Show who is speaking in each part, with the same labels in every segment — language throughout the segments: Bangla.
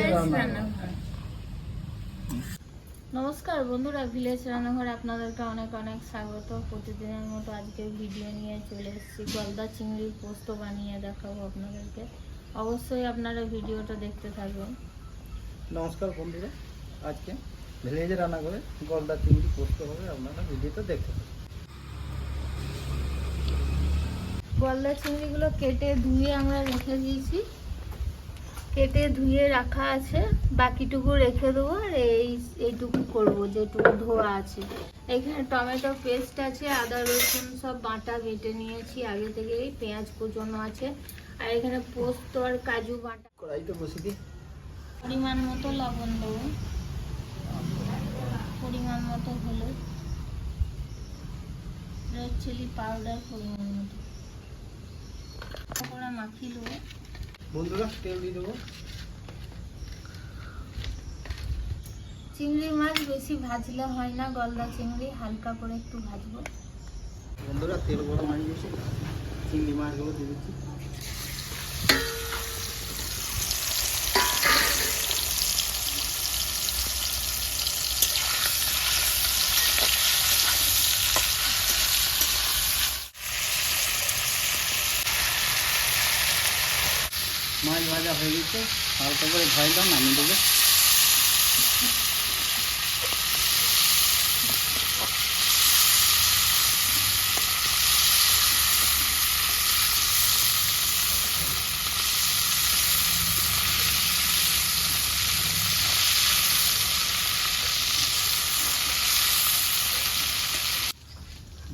Speaker 1: রান্নাঘর।
Speaker 2: রান্নাঘর। নমস্কার বন্ধুরা ভিলেজ রান্নাঘর আপনাদেরকে অনেক অনেক স্বাগত। প্রতিদিনের মতো আজকে ভিডিও নিয়ে চলে এসেছি। গলদা চিংড়ির পোস্ত বানিয়ে দেখাবো আপনাদেরকে। অবশ্যই আপনারা ভিডিওটা দেখতে থাকবেন
Speaker 1: নমস্কার বন্ধুরা আজকে ভিলেজ রান্না করে গলদা চিংড়ি পোস্ত হবে আপনারা ভিডিওটা দেখতে পাবেন
Speaker 2: গলদা চিংড়িগুলো কেটে ধুয়ে আমরা রেখে দিয়েছি। কেটে ধুয়ে রাখা আছে। বাকিটুকু রেখে দেবো আর এই এইটুকু করব যেটুকু ধোয়া আছে। এখানে টমেটো পেস্ট আছে আদা রসুন সব বাটা বেটে নিয়েছি। আগে থেকেই পেঁয়াজ কুচনো আছে। আর এখানে পোস্ত আর কাজু বাটা।
Speaker 1: কড়াইতে বসে দিই।
Speaker 2: পরিমাণ মতো লবণ দেবো। পরিমাণ মতো হলুদ রেড চিলি পাউডার পরিমাণ মতো। করে মাখিয়ে দেবো
Speaker 1: বন্ধুরা তেল দিয়ে দেবো।
Speaker 2: চিংড়ি মাছ বেশি ভাজলে হয় না গলদা চিংড়ি হালকা করে একটু ভাজবো।
Speaker 1: বন্ধুরা তেল গরম হয়ে গেছে। চিংড়ি মাছগুলো দিয়ে দিচ্ছি। মাছ ভাজা হয়ে গেছে, হালকা করে ভাজলাম নামিয়ে দেবো।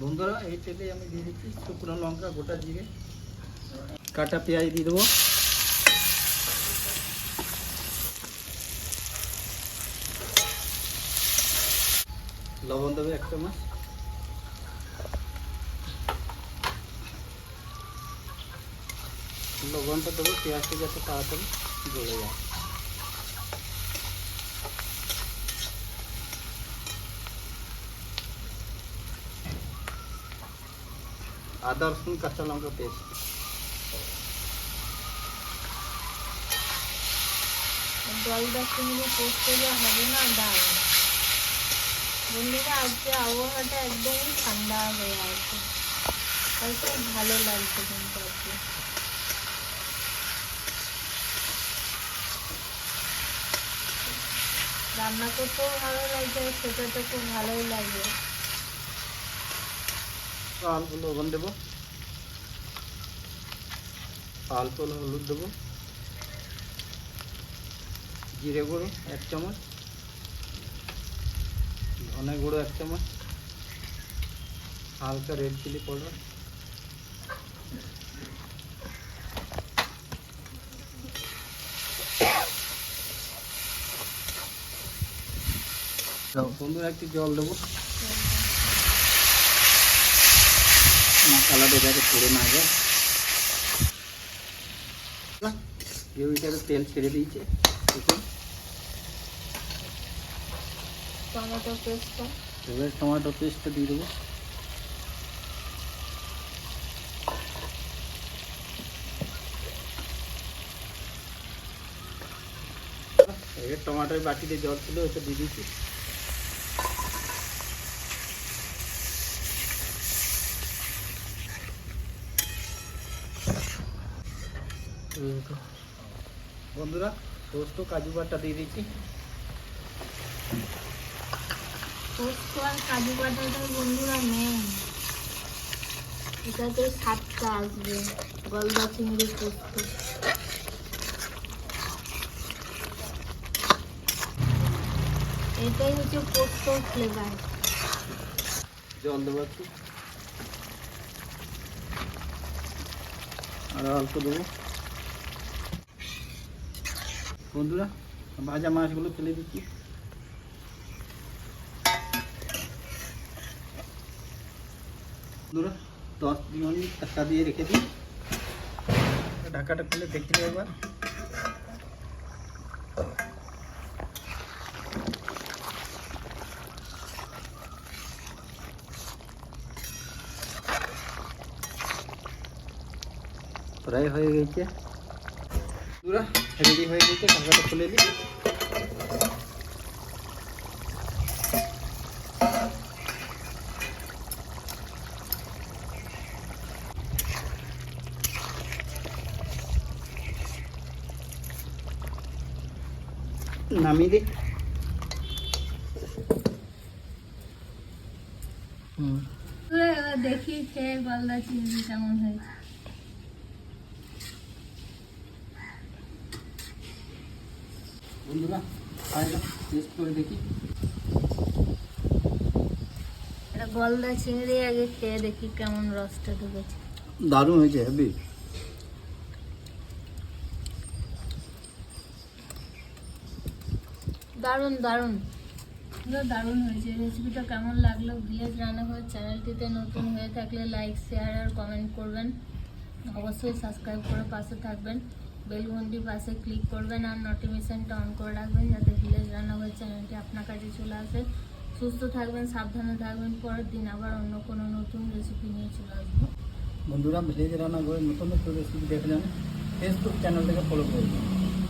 Speaker 1: বন্ধুরা, এই তেলে আমি দিয়ে দিচ্ছি শুকনো লঙ্কা, গোটা জিরে। কাটা পেঁয়াজ দিয়ে দেবো। লবণ দেবে এক চামচ লবণটা দেবো, পেঁয়াজটা যাতে তাড়াতাড়ি গলে যায়। আদা, রসুন, কাঁচা লঙ্কা পেস্ট।
Speaker 2: গলদা চিংড়ি পোস্ত যা হবে না দারুণ বন্ধুরা আজকে আবহাওয়াটা একদমই ঠান্ডা হয়ে আছে। আর খুব ভালো লাগছে কিন্তু আজকে। রান্না করতেও ভালো লাগছে খেতে তো খুব ভালোই লাগবে
Speaker 1: অল্প লবণ দেবো। অল্প হলুদ দেবো। জিরে গুঁড়ো, এক চামচ। ধনে গুঁড়ো এক চামচ, হালকা রেড চিলি পাউডার বন্ধুরা একটু জল দেবো। মশলাটা যাতে পুড়ে না যায় কেউ গ্রেভিটাতে তেল ছেড়ে দিয়েছে। দেখুন।
Speaker 2: টমেটো পেস্টটা
Speaker 1: এবার টমেটো পেস্টটা দিয়ে দেবো। এবার টমাটোর বাটিতে জল ছিল ওটা দিয়ে দিচ্ছি। বন্ধুরা, পোস্ত, কাজু বাটা দিয়ে দিচ্ছি।
Speaker 2: পোস্ত আর কাজু বন্ধুরা মেন এটাতে স্বাদটা আসবে, গলদা চিংড়ি এটাই হচ্ছে পোস্ত ফ্লেভার
Speaker 1: জল দেবো আর অল্প দেবো। বন্ধুরা, ভাজা মাছগুলো ফেলে দিচ্ছি। বন্ধুরা দশ মিনিট ঢাকা দিয়ে রেখে দিই। ঢাকাটা খুলে দেখতে একবার। প্রায় হয়ে গেছে। বন্ধুরা রেডি হয়ে গেছে, ঢাকাটা খুলে দিই নামিয়ে দিই।
Speaker 2: দেখি খেয়ে গলদা চিংড়ি কেমন হয়েছে
Speaker 1: বন্ধুরা খাইলাম টেস্ট করে দেখি।
Speaker 2: এটা গলদা চিংড়ি আগে খেয়ে দেখি কেমন রসটা ঢুকেছে।
Speaker 1: দারুণ হয়েছে হেভি।
Speaker 2: দারুণ দারুণ। দারুণ হয়েছে। রেসিপিটা কেমন লাগল ভিলেজ রান্নাঘর চ্যানেলটিতে নতুন হয়ে থাকলে লাইক শেয়ার আর কমেন্ট করবেন। অবশ্যই সাবস্ক্রাইব করে পাশে থাকবেন। বেল ঘন্টির পাশে ক্লিক করবেন আর নোটিফিকেশনটা অন করে রাখবেন যাতে ভিলেজ রান্নাঘর চ্যানেলটি আপনার কাছে চলে আসে। সুস্থ থাকবেন, সাবধানে থাকবেন। পরের দিন আবার অন্য কোনো নতুন রেসিপি নিয়ে চলে আসব।
Speaker 1: বন্ধুরা ভিলেজ রান্নাঘরে নতুন নতুন রেসিপি দেখলেন ফেসবুক চ্যানেলটাকে ফলো করবেন